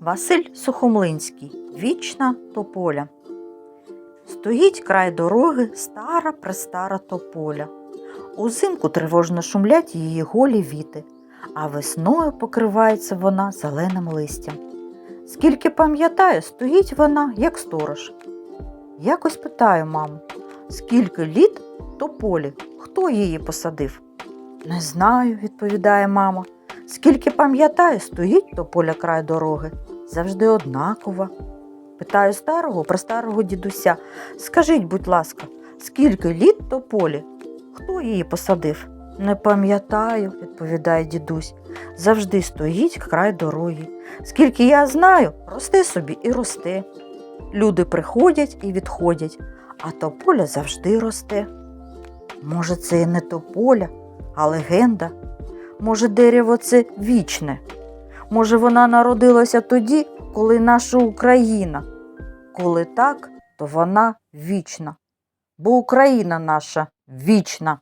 Василь Сухомлинський. Вічна тополя. Стоїть край дороги стара престара тополя. Узимку тривожно шумлять її голі віти, а весною покривається вона зеленим листям. Скільки пам'ятаю, стоїть вона, як сторож. Якось питаю маму, скільки літ тополі, хто її посадив? Не знаю, відповідає мама. Скільки пам'ятаю, стоїть тополя край дороги, завжди однакова. Питаю старого престарого дідуся, скажіть, будь ласка, скільки літ тополі? Хто її посадив? Не пам'ятаю, відповідає дідусь. Завжди стоїть край дороги. Скільки я знаю, росте собі і росте. Люди приходять і відходять, а тополя завжди росте. Може, це і не тополя, а легенда. Може, дерево це вічне. Може, вона народилася тоді, коли наша Україна. Коли так, то вона вічна. Бо Україна наша вічна.